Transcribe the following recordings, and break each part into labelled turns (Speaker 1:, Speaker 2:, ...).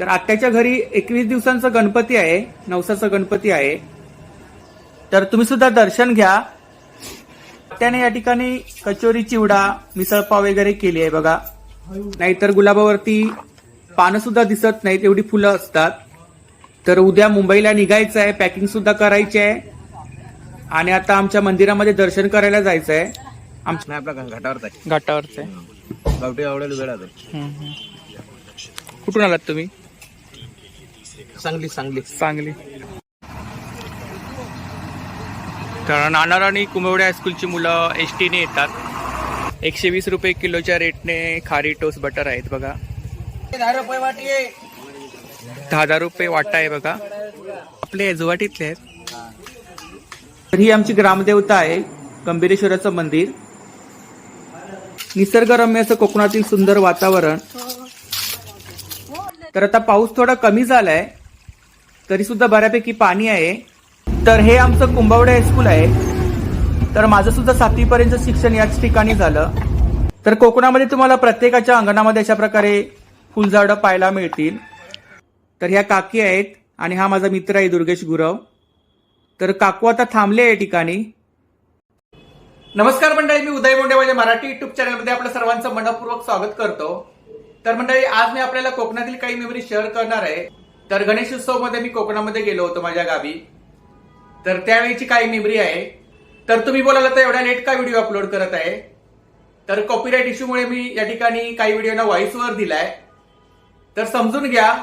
Speaker 1: तर आत्याच्या घरी एकवीस दिवसांचा गणपती आहे नवसाचा गणपती आहे. तर तुम्ही सुद्धा दर्शन घ्या. त्याने या ठिकाणी कचोरी चिवडा मिसळपाव वगैरे केली आहे बघा. नाहीतर गुलाबावरती पानं सुद्धा दिसत नाहीत एवढी फुलं असतात. तर उद्या मुंबईला निघायचं आहे पॅकिंग सुद्धा करायची आहे. आणि आता आमच्या मंदिरामध्ये दर्शन करायला जायचं आहे. आमच्या
Speaker 2: नाही आपला घाटावरच आहे.
Speaker 1: घाटावरच आहे.
Speaker 2: गावठी आवडेल वेळ आहे.
Speaker 1: कुठून आलात तुम्ही?
Speaker 2: सांगली सांगली.
Speaker 1: सांगली. तर नाणार आणि कुंभवडे हायस्कूलची मुलं एस टीने येतात. एकशे वीस रुपये किलोच्या रेटने खारी टोस बटर आहेत बघा.
Speaker 2: दहा रुपये वाटी
Speaker 1: दहा रुपये वाटा आहे बघा. आपले जुवाटीतले आहेत. तर ही आमची ग्रामदेवता आहे गंभीरेश्वराचं मंदिर. निसर्गरम्य असं कोकणातील सुंदर वातावरण. तर आता पाऊस थोडा कमी झालाय तरी सुद्धा बऱ्यापैकी पाणी आहे. तर हे आमचं कुंभवडे हायस्कूल आहे. तर माझं सुद्धा सातवीपर्यंत शिक्षण याच ठिकाणी झालं. तर कोकणामध्ये तुम्हाला प्रत्येकाच्या अंगणामध्ये अशा प्रकारे फुलझाडं पाहायला मिळतील. तर ह्या काकी आहेत आणि हा माझा मित्र आहे दुर्गेश गुरव. तर काकू आता थांबले या ठिकाणी. नमस्कार मंडळी मी उदय बोंडे माझ्या मराठी युट्यूब चॅनलमध्ये आपलं सर्वांचं मनपूर्वक स्वागत करतो. तर मंडळी आज मी आपल्याला कोकणातील काही मेमरी शेअर करणार आहे. तर गणेशमध्ये मी कोकणामध्ये गेलो होतो माझ्या गावी. तर त्यावेळीची काही मेमरी आहे. तर तुम्ही बोलायला तर एवढ्या लेट का व्हिडिओ अपलोड करत आहे? तर कॉपीराईट इश्यूमुळे मी या ठिकाणी काही व्हिडिओना व्हॉइसवर दिलाय. तर समजून घ्या.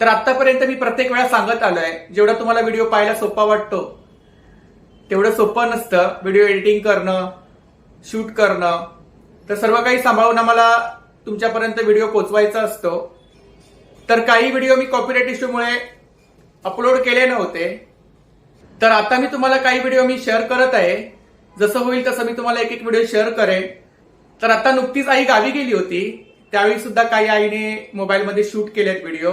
Speaker 1: तर आतापर्यंत मी प्रत्येक वेळा सांगत आलोय जेवढा तुम्हाला व्हिडिओ पाहायला सोपा वाटतो तेवढं सोपं नसतं. व्हिडिओ एडिटिंग करणं शूट करणं तर सर्व काही सांभाळून आम्हाला तुमच्यापर्यंत व्हिडिओ पोचवायचा असतो. तर काही व्हिडिओ मी कॉपीराईट इश्यूमुळे अपलोड केले नव्हते. तर आता मी तुम्हाला काही व्हिडिओ मी शेअर करत आहे. जसं होईल तसं मी तुम्हाला एक एक व्हिडिओ शेअर करेन. तर आता नुकतीच आई गावी गेली होती. त्यावेळी सुद्धा काही आईने मोबाईलमध्ये शूट केलेत व्हिडिओ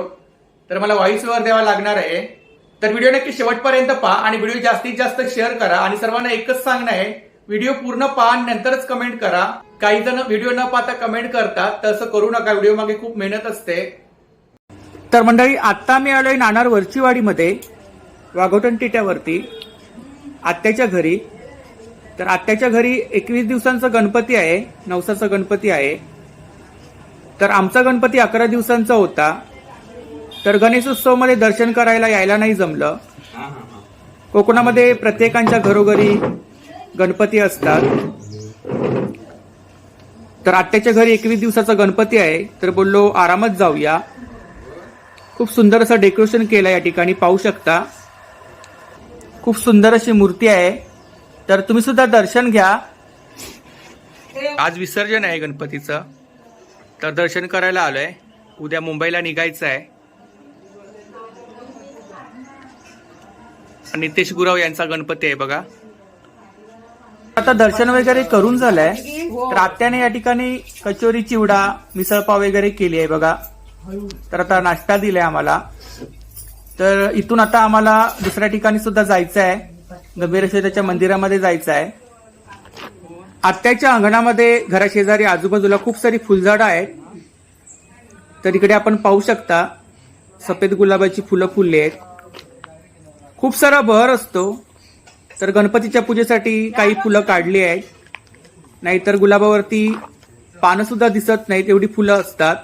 Speaker 1: तर मला व्हॉइस ओव्हर द्यावा लागणार आहे. तर व्हिडिओ नक्की शेवटपर्यंत पहा आणि व्हिडिओ जास्तीत जास्त शेअर करा. आणि सर्वांना एकच सांगणं आहे. व्हिडिओ पूर्ण पहा आणि नंतरच कमेंट करा. काही जण व्हिडिओ न पाहता कमेंट करतात तसं करू नका. व्हिडिओ मागे खूप मेहनत असते. तर मंडळी आता मी आलोय नाणार वरचीवाडीमध्ये वाघोटन टिट्यावरती आत्याच्या घरी. तर आत्याच्या घरी एकवीस दिवसांचा गणपती आहे नवसाचा गणपती आहे. तर आमचा गणपती अकरा दिवसांचा होता. तर गणेशोत्सवमध्ये दर्शन करायला यायला नाही जमलं. कोकणामध्ये प्रत्येकांच्या घरोघरी गणपती असतात. तर आत्याच्या घरी एकवीस दिवसाचा गणपती आहे. तर बोललो आरामात जाऊया. खूप सुंदर असं डेकोरेशन केलं या ठिकाणी पाहू शकता. खूप सुंदर अशी मूर्ती आहे. तर तुम्ही सुद्धा दर्शन घ्या. आज विसर्जन आहे गणपतीचं. तर दर्शन करायला आलोय. उद्या मुंबईला निघायचं आहे. नितेश गुराव यांचा गणपती आहे बघा. आता दर्शन वगैरे करून झालंय. तर आत्याने या ठिकाणी कचोरी चिवडा मिसळपाव वगैरे केली आहे बघा. तर आता नाश्ता दिलाय आम्हाला. तर इथून आता आम्हाला दुसऱ्या ठिकाणी सुद्धा जायचं आहे गंभीरेश्वराच्या मंदिरामध्ये जायचं आहे आत्याच्या अंगणामध्ये घराशेजारी आजूबाजूला खूप सारी फुलझाडं आहेत. तर इकडे आपण पाहू शकता सफेद गुलाबाची फुलं फुलली आहेत. खूप सारा बहर असतो. तर गणपतीच्या पूजेसाठी काही फुलं काढली आहेत. नाहीतर गुलाबावरती पानं सुद्धा दिसत नाहीत एवढी फुलं असतात.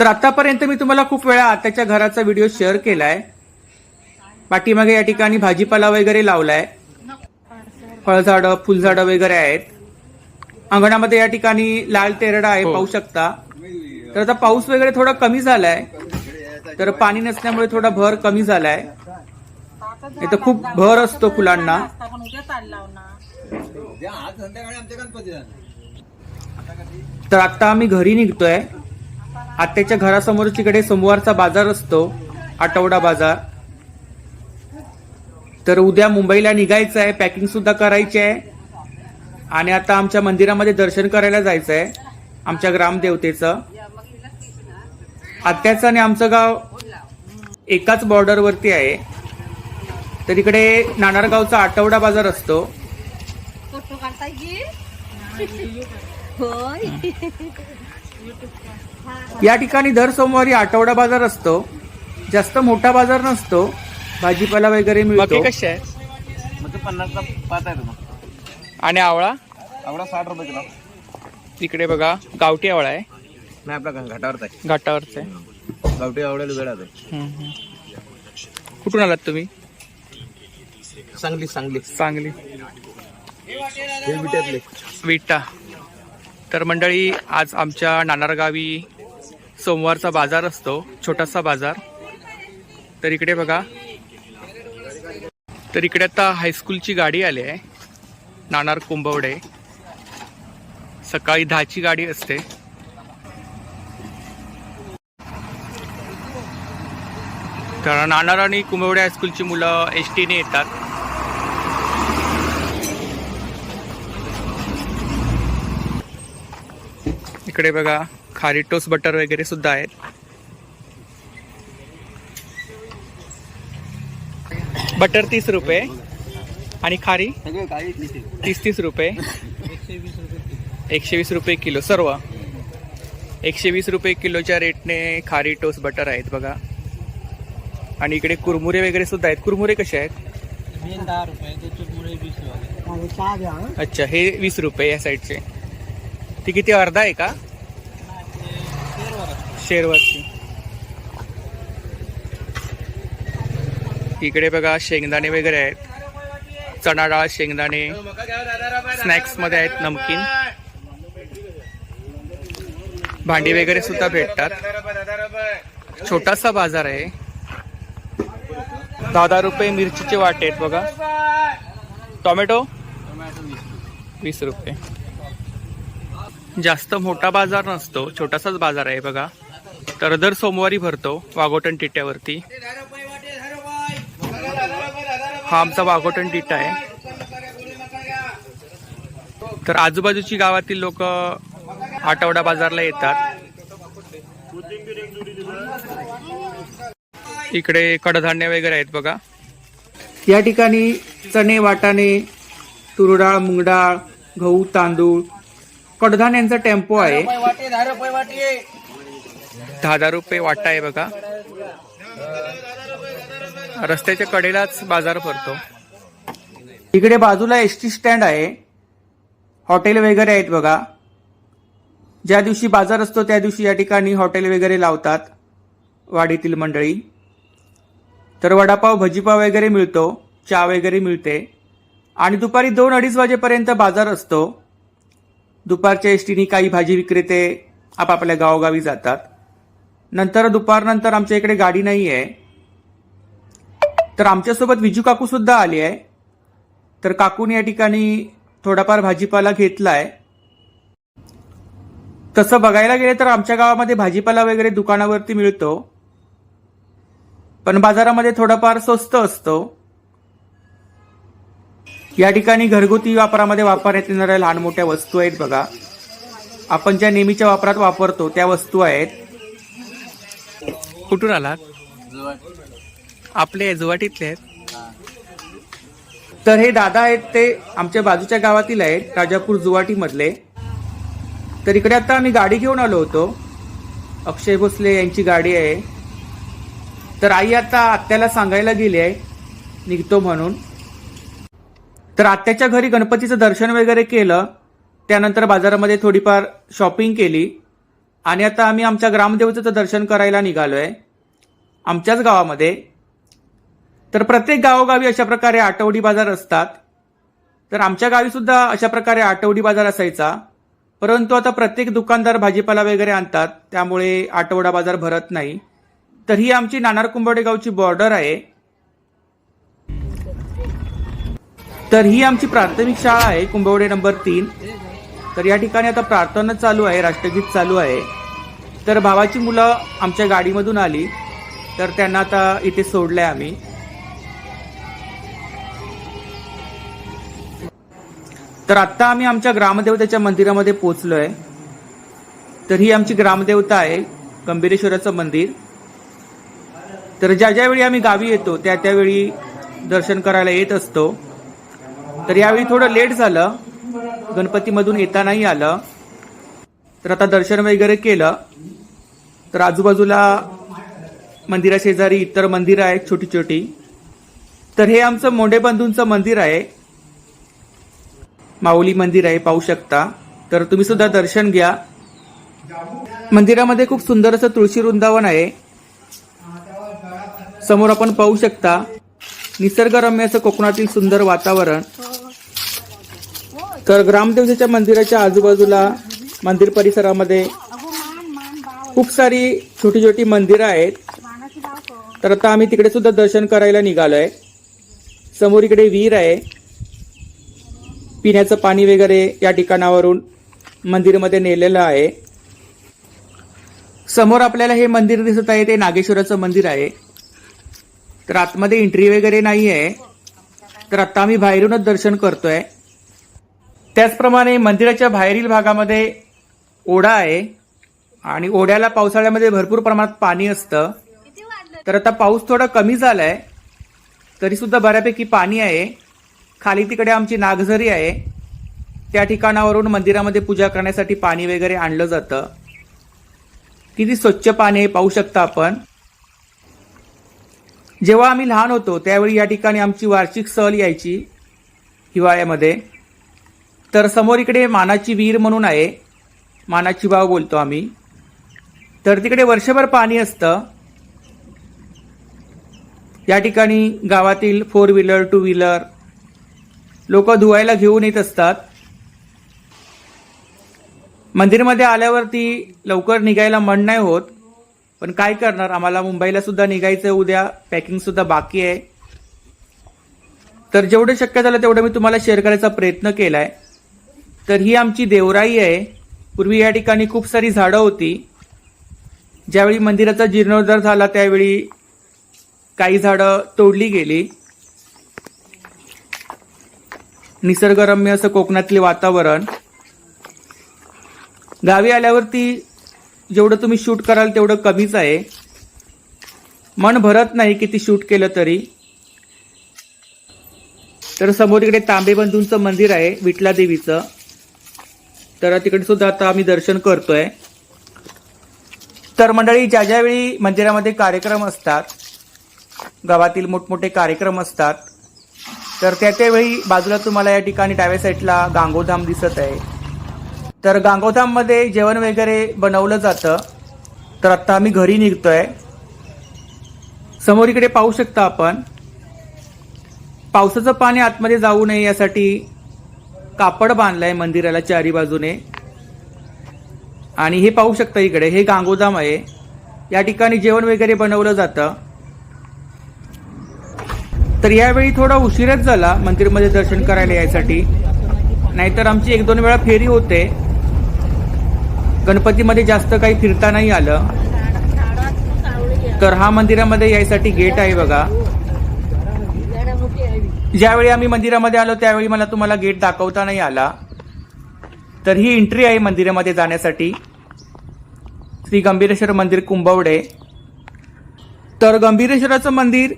Speaker 1: तर आतापर्यंत मी तुम्हाला खूप वेळा आत्याच्या घराचा व्हिडिओ शेअर केलाय. पाठीमागे या ठिकाणी भाजीपाला वगैरे लावलाय. फळझाडं फुलझाडं वगैरे आहेत. अंगणामध्ये या ठिकाणी लाल तेरडा आहे पाहू शकता. तर आता पाऊस वगैरे थोडा कमी झालाय. तर पाणी नसल्यामुळे थोडा भर कमी झालाय. नाही तर खूप भर असतो फुलांना. तर आता आम्ही घरी निघतोय. आत्याच्या घरासमोर तिकडे सोमवारचा बाजार असतो आठवडा बाजार. तर उद्या मुंबईला निघायचं आहे पॅकिंग सुद्धा करायची आहे आणि आता आमच्या मंदिरामध्ये दर्शन करायला जायचं आहे आमच्या ग्रामदेवतेचं. आत्याचं आणि आमचं गाव एकाच बॉर्डरवरती आहे. तर इकडे नाणारगावचा आठवडा बाजार असतो. या ठिकाणी दर सोमवारी आठवडा बाजार असतो. जास्त मोठा बाजार नसतो. भाजीपाला वगैरे मिळतो. कसे आहे?
Speaker 2: पाच आहे
Speaker 1: आणि आवळा?
Speaker 2: आवडा साठ रुपये किलो.
Speaker 1: इकडे बघा गावठी आवळा आहे.
Speaker 2: नाही आपला घाटावरच आहे.
Speaker 1: घाटावरच आहे.
Speaker 2: गावठी आवडायला वेळात आहे.
Speaker 1: हम्म, हम्म. कुठून आलात तुम्ही?
Speaker 2: चांगली चांगली
Speaker 1: सांगली.
Speaker 2: हे विट्यातले.
Speaker 1: विटा. तर मंडळी आज आमच्या नाणार गावी सोमवारचा बाजार असतो छोटासा बाजार. तर इकडे बघा. तर इकडे आता हायस्कूलची गाडी आली आहे. नाणार कुंभवडे. सकाळी दहाची गाडी असते. तर नाणार आणि कुंभवडे हायस्कूलची मुलं एस टीने येतात. इकडे बघा खारी टोस्ट बटर वगैरे सुद्धा आहेत. बटर तीस रुपये आणि खारी तीस तीस रुपये. एकशे वीस रुपये किलो सर्व. एकशे वीस रुपये किलोच्या रेटने खारी टोस्ट बटर आहेत बघा. आणि इकडे कुरमुरे वगैरे सुद्धा आहेत. कुरमुरे कसे आहेत?
Speaker 2: दहा रुपये
Speaker 1: अच्छा हे वीस रुपये या साईडचे. ती किती अर्धा आहे का? शेरवरची. इकडे बघा शेंगदाणे वगैरे आहेत. चणा डाळ शेंगदाणे. स्नॅक्समध्ये आहेत नमकीन. भांडी वगैरे सुद्धा भेटतात. छोटासा बाजार आहे. दहा दहा रुपये मिरचीचे वाटे आहेत बघा. टोमॅटो? वीस रुपये. जास्त मोठा बाजार नसतो छोटासाच बाजार आहे बघा. तर दर सोमवारी भरतो वाघोटन टिट्यावरती. हा आमचा वाघोटन टिट्टा आहे. तर आजूबाजूची गावातील लोक आठवडा बाजारला येतात. इकडे कडधान्य वगैरे आहेत बघा. या ठिकाणी चणे वाटाणे तुरडाळ मुगडाळ गहू तांदूळ कडधान्यांचा टेम्पो आहे.
Speaker 2: दहा
Speaker 1: दहा रुपये वाटा आहे बघा. रस्त्याच्या कडेलाच बाजार भरतो. इकडे बाजूला एस टी स्टँड आहे. हॉटेल वगैरे आहेत बघा. ज्या दिवशी बाजार असतो त्या दिवशी या ठिकाणी हॉटेल वगैरे लावतात वाडीतील मंडळी. तर वडापाव भजीपाव वगैरे मिळतो चहा वगैरे मिळते. आणि दुपारी दोन अडीच वाजेपर्यंत बाजार असतो. दुपारच्या एसटीने काही भाजी विक्रेते आपापल्या गावोगावी जातात. नंतर दुपारनंतर आमच्या इकडे गाडी नाही आहे. तर आमच्यासोबत विजू काकू सुद्धा आली आहे. तर काकून या ठिकाणी थोडाफार भाजीपाला घेतलाय. तसं बघायला गेलं तर आमच्या गावामध्ये भाजीपाला वगैरे दुकानावरती मिळतो. पण बाजारामध्ये थोडाफार स्वस्त असतो. या ठिकाणी घरगुती वापरामध्ये वापरण्यात येणाऱ्या लहान मोठ्या वस्तू आहेत बघा. आपण ज्या नेहमीच्या वापरात वापरतो त्या वस्तू आहेत. कुठून आलात? आपले जुवाटीतले आहेत. तर हे दादा आहेत ते आमच्या बाजूच्या गावातील आहेत राजापूर जुवाटी मधले तर इकडे आता आम्ही गाडी घेऊन आलो होतो. अक्षय भोसले यांची गाडी आहे. तर आई आता आत्याला सांगायला गेली आहे. निघतो म्हणून. तर आत्याच्या घरी गणपतीचं दर्शन वगैरे केलं. त्यानंतर बाजारामध्ये थोडीफार शॉपिंग केली. आणि आता आम्ही आमच्या ग्रामदेवतेचं दर्शन करायला निघालोय. आमच्याच गावामध्ये. तर प्रत्येक गावोगावी अशा प्रकारे आठवडी बाजार असतात. तर आमच्या गावी सुद्धा अशा प्रकारे आठवडी बाजार असायचा. परंतु आता प्रत्येक दुकानदार भाजीपाला वगैरे आणतात. त्यामुळे आठवडा बाजार भरत नाही. तर ही आमची नाणार कुंभवडे गावची बॉर्डर आहे. तर ही आमची प्राथमिक शाळा आहे कुंभवडे नंबर तीन. तर या ठिकाणी आता प्रार्थना चालू आहे राष्ट्रगीत चालू आहे. तर भावाची मुलं आमच्या गाडीमधून आली. तर त्यांना आता इथे सोडलंय आम्ही. तर आत्ता आम्ही आमच्या ग्रामदेवतेच्या मंदिरामध्ये पोहोचलोय. तर ही आमची ग्रामदेवता आहे गंभीरेश्वराचं मंदिर. तर ज्या ज्यावेळी आम्ही गावी येतो त्या त्यावेळी दर्शन करायला येत असतो. तर यावेळी थोडं लेट झालं. गणपतीमधून येता नाही आलं. तर आता दर्शन वगैरे केलं. तर आजूबाजूला मंदिराशेजारी इतर मंदिरं आहेत छोटी छोटी तर हे आमचं मोंडे बंधूंचं मंदिर आहे. माऊली मंदिर आहे पाहू शकता. तर तुम्ही सुद्धा दर्शन घ्या. मंदिरामध्ये खूप सुंदर असं तुळशी वृंदावन आहे. समोर आपण पाहू शकता निसर्गरम्य असं कोकणातील सुंदर वातावरण. तर ग्रामदेवतेच्या मंदिराच्या आजूबाजूला मंदिर परिसरामध्ये खूप सारी छोटी छोटी मंदिरं आहेत. तर आता आम्ही तिकडे सुद्धा दर्शन करायला निघालोय. समोर इकडे विहीर आहे. पिण्याचं पाणी वगैरे या ठिकाणावरून मंदिरमध्ये नेलेलं आहे. समोर आपल्याला हे मंदिर दिसत आहे ते नागेश्वराचं मंदिर आहे. तर आतमध्ये एंट्री वगैरे नाही आहे तर आता आम्ही बाहेरूनच दर्शन करतोय. त्याचप्रमाणे मंदिराच्या बाहेरील भागामध्ये ओढा आहे. आणि ओढ्याला पावसाळ्यामध्ये भरपूर प्रमाणात पाणी असतं. तर आता पाऊस थोडा कमी झालाय. तरी सुद्धा बऱ्यापैकी पाणी आहे. खाली तिकडे आमची नागझरी आहे. त्या ठिकाणावरून मंदिरामध्ये पूजा करण्यासाठी पाणी वगैरे आणलं जातं. किती स्वच्छ पाणी आहे पाहू शकता आपण. जेव्हा आम्ही लहान होतो त्यावेळी या ठिकाणी आमची वार्षिक सहल यायची हिवाळ्यामध्ये. तर समोर इकडे मानाची विहीर म्हणून आहे. मानाची वाव बोलतो आम्ही. तर तिकडे वर्षभर पाणी असतं. या ठिकाणी गावातील फोर व्हीलर टू व्हीलर लोक धुवायला घेऊन येत असतात. मंदिरमध्ये आल्यावरती लवकर निघायला मन नाही होत. पण काय करणार? आम्हाला मुंबईला सुद्धा निघायचं आहे उद्या पॅकिंग सुद्धा बाकी आहे. तर जेवढं शक्य झालं तेवढं मी तुम्हाला शेअर करायचा प्रयत्न केलाय. तर ही आमची देवराई आहे. पूर्वी या ठिकाणी खूप सारी झाडं होती. ज्यावेळी मंदिराचा जीर्णोद्धार झाला त्यावेळी काही झाडं तोडली गेली. निसर्गरम्य असं कोकणातले वातावरण. गावी आल्यावरती जेवढं तुम्ही शूट कराल तेवढं कमीच आहे. मन भरत नाही किती शूट केलं तरी. तर समोर इकडे तांबे बंधूंचं मंदिर आहे विठला देवीचं. तर तिकडे सुद्धा आता आम्ही दर्शन करतोय. तर मंडळी ज्या ज्यावेळी मंदिरामध्ये कार्यक्रम असतात गावातील मोठमोठे कार्यक्रम असतात तर त्या त्यावेळी बाजूला तुम्हाला या ठिकाणी डाव्या साईडला गांगोधाम दिसत आहे. तर गांगोधाममध्ये जेवण वगैरे बनवलं जातं. तर आत्ता आम्ही घरी निघतोय. समोर इकडे पाहू शकता आपण. पावसाचं पाणी आतमध्ये जाऊ नये यासाठी कापड बांधलंय मंदिराला चारी बाजूने. आणि हे पाहू शकता इकडे हे गांगोधाम आहे या ठिकाणी जेवण वगैरे बनवलं जातं. तर यावेळी थोडा उशीरच झाला मंदिरमध्ये दर्शन करायला यायसाठी. नाहीतर आमची एक दोन वेळा फेरी होते. गणपतीमध्ये जास्त काही फिरता नाही आलं. तर हा मंदिरामध्ये यायसाठी गेट आहे बघा. ज्यावेळी आम्ही मंदिरामध्ये आलो त्यावेळी मला तुम्हाला गेट दाखवता नाही आला. तर ही एंट्री आहे मंदिरामध्ये जाण्यासाठी. श्री गंभीरेश्वर मंदिर कुंभवडे. तर गंभीरेश्वराचं मंदिर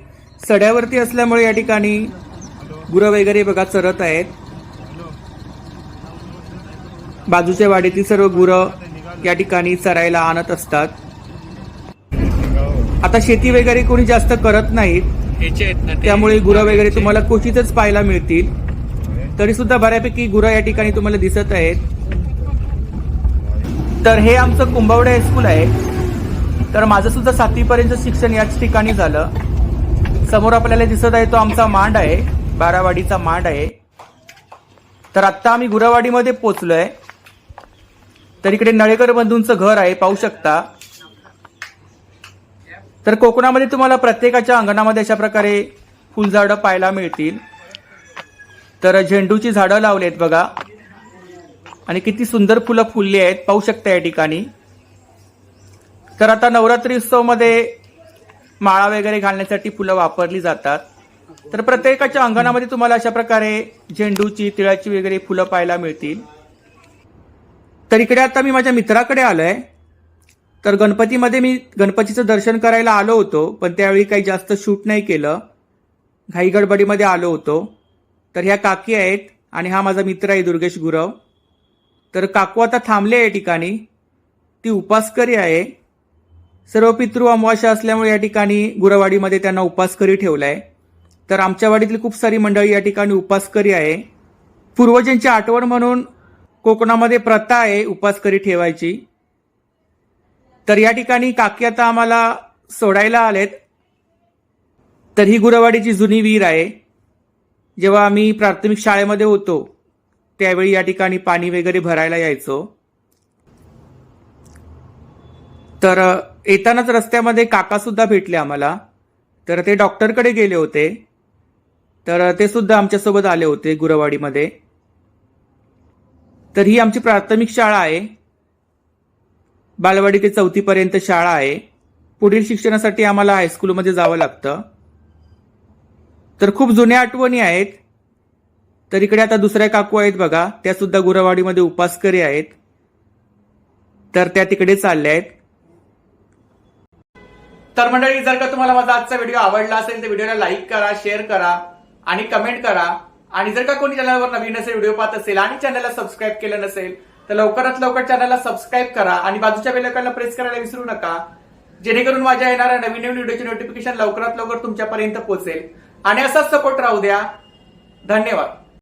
Speaker 1: सड्यावरती असल्यामुळे या ठिकाणी गुरं वगैरे बघा चरत आहेत. बाजूच्या वाडीतील सर्व गुरं या ठिकाणी चरायला आणत असतात. आता शेती वगैरे कोणी जास्त करत नाहीत त्यामुळे गुरं वगैरे तुम्हाला क्वचितच पाहायला मिळतील. तरी सुद्धा बऱ्यापैकी गुरं या ठिकाणी तुम्हाला दिसत आहेत. तर हे आमचं कुंभवडे हायस्कूल आहे. तर माझं सुद्धा सातवीपर्यंत शिक्षण याच ठिकाणी झालं. समोर आपल्याला दिसत आहे तो आमचा मांड आहे. बारावाडीचा मांड आहे. तर आत्ता आम्ही गुरावाडीमध्ये पोचलोय. तर इकडे नळेकर बंधूंचं घर आहे पाहू शकता. तर कोकणामध्ये तुम्हाला प्रत्येकाच्या अंगणामध्ये अशा प्रकारे फुलझाडं पाहायला मिळतील. तर झेंडूची झाडं लावली आहेत बघा. आणि किती सुंदर फुलं फुलली आहेत पाहू शकता या ठिकाणी. तर आता नवरात्री उत्सवमध्ये माळा वगैरे घालण्यासाठी फुलं वापरली जातात. तर प्रत्येकाच्या अंगणामध्ये तुम्हाला अशा प्रकारे झेंडूची तिळाची वगैरे फुलं पाहायला मिळतील. तर इकडे आता मी माझ्या मित्राकडे आलोय. तर गणपतीमध्ये मी गणपतीचं दर्शन करायला आलो होतो पण त्यावेळी काही जास्त शूट नाही केलं. घाई गडबडीमध्ये आलो होतो. तर ह्या काकी आहेत आणि हा माझा मित्र आहे दुर्गेश गुरव. तर काकू आता थांबले या ठिकाणी. ती उपासकरी आहे. सर्व पितृ अमावास्या असल्यामुळे या ठिकाणी गुरवाडीमध्ये त्यांना उपासकरी ठेवलाय. तर आमच्या वाडीतली खूप सारी मंडळी या ठिकाणी उपासकरी आहे. पूर्वजांची आठवण म्हणून कोकणामध्ये प्रथा आहे उपासकरी ठेवायची. तर या ठिकाणी काकी आता आम्हाला सोडायला आलेत. तर ही गुरवाडीची जुनी विहीर आहे. जेव्हा आम्ही प्राथमिक शाळेमध्ये होतो त्यावेळी या ठिकाणी पाणी वगैरे भरायला यायचो. तर येतानाच रस्त्यामध्ये काका सुद्धा भेटले आम्हाला. तर ते डॉक्टरकडे गेले होते. तर ते सुद्धा आमच्यासोबत आले होते गुरवाडीमध्ये. तर ही आमची प्राथमिक शाळा आहे. बालवाडी ते चौथीपर्यंत शाळा आहे. पुढील शिक्षणासाठी आम्हाला हायस्कूलमध्ये जावं लागतं. तर खूप जुन्या आठवणी आहेत. तर इकडे आता दुसऱ्या काकू आहेत बघा. त्या सुद्धा गुरवाडीमध्ये उपासकरी आहेत. तर त्या तिकडे चालल्या आहेत. तर मंडळी जर का तुम्हाला माझा आजचा व्हिडिओ आवडला असेल तर व्हिडिओला लाईक करा शेअर करा आणि कमेंट करा. आणि जर का कोणी चॅनलवर नवीन असेल व्हिडिओ पाहत असेल आणि चॅनलला सबस्क्राईब केलं नसेल तर लवकरात लवकर चॅनलला सबस्क्राईब करा आणि बाजूच्या बेलकाला प्रेस करायला विसरू नका. जेणेकरून माझ्या येणाऱ्या नवीन नवीन व्हिडिओचे नोटिफिकेशन लवकरात लवकर तुमच्यापर्यंत पोहोचेल. आणि असाच सपोर्ट राहू द्या. धन्यवाद.